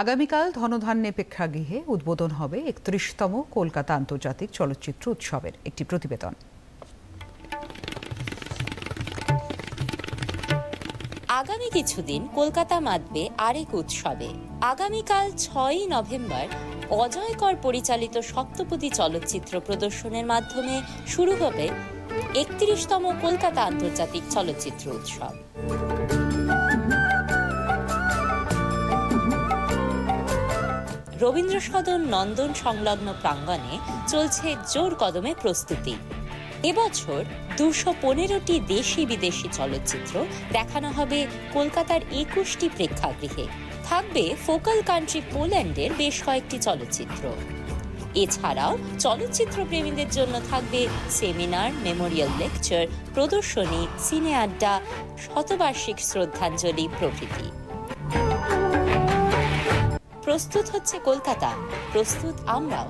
আগামীকাল ধনধান্যে প্রেক্ষাগৃহে উদ্বোধন হবে একত্রিশতম কলকাতা আন্তর্জাতিক চলচ্চিত্র উৎসবের একটি প্রতিবেদন। আগামী কিছুদিন কলকাতা মাতবে আরেক উৎসবে। আগামীকাল ছয়ই নভেম্বর অজয়কর পরিচালিত সপ্তপদী চলচ্চিত্র প্রদর্শনের মাধ্যমে শুরু হবে একত্রিশতম কলকাতা আন্তর্জাতিক চলচ্চিত্র উৎসব। রবীন্দ্র সদন নন্দন সংলগ্ন প্রাঙ্গণে চলছে জোর কদমে প্রস্তুতি। এবছর দুশো পনেরোটি দেশি বিদেশি চলচ্চিত্র দেখানো হবে কলকাতার একুশটি প্রেক্ষাগৃহে। থাকবে ফোকাল কান্ট্রি পোল্যান্ডের বেশ কয়েকটি চলচ্চিত্র। এছাড়াও চলচ্চিত্র প্রেমীদের জন্য থাকবে সেমিনার, মেমোরিয়াল লেকচার, প্রদর্শনী সিনে আড্ডা শতবার্ষিক শ্রদ্ধাঞ্জলি প্রভৃতি। প্রস্তুত হচ্ছে কলকাতা। প্রস্তুত আমরাও।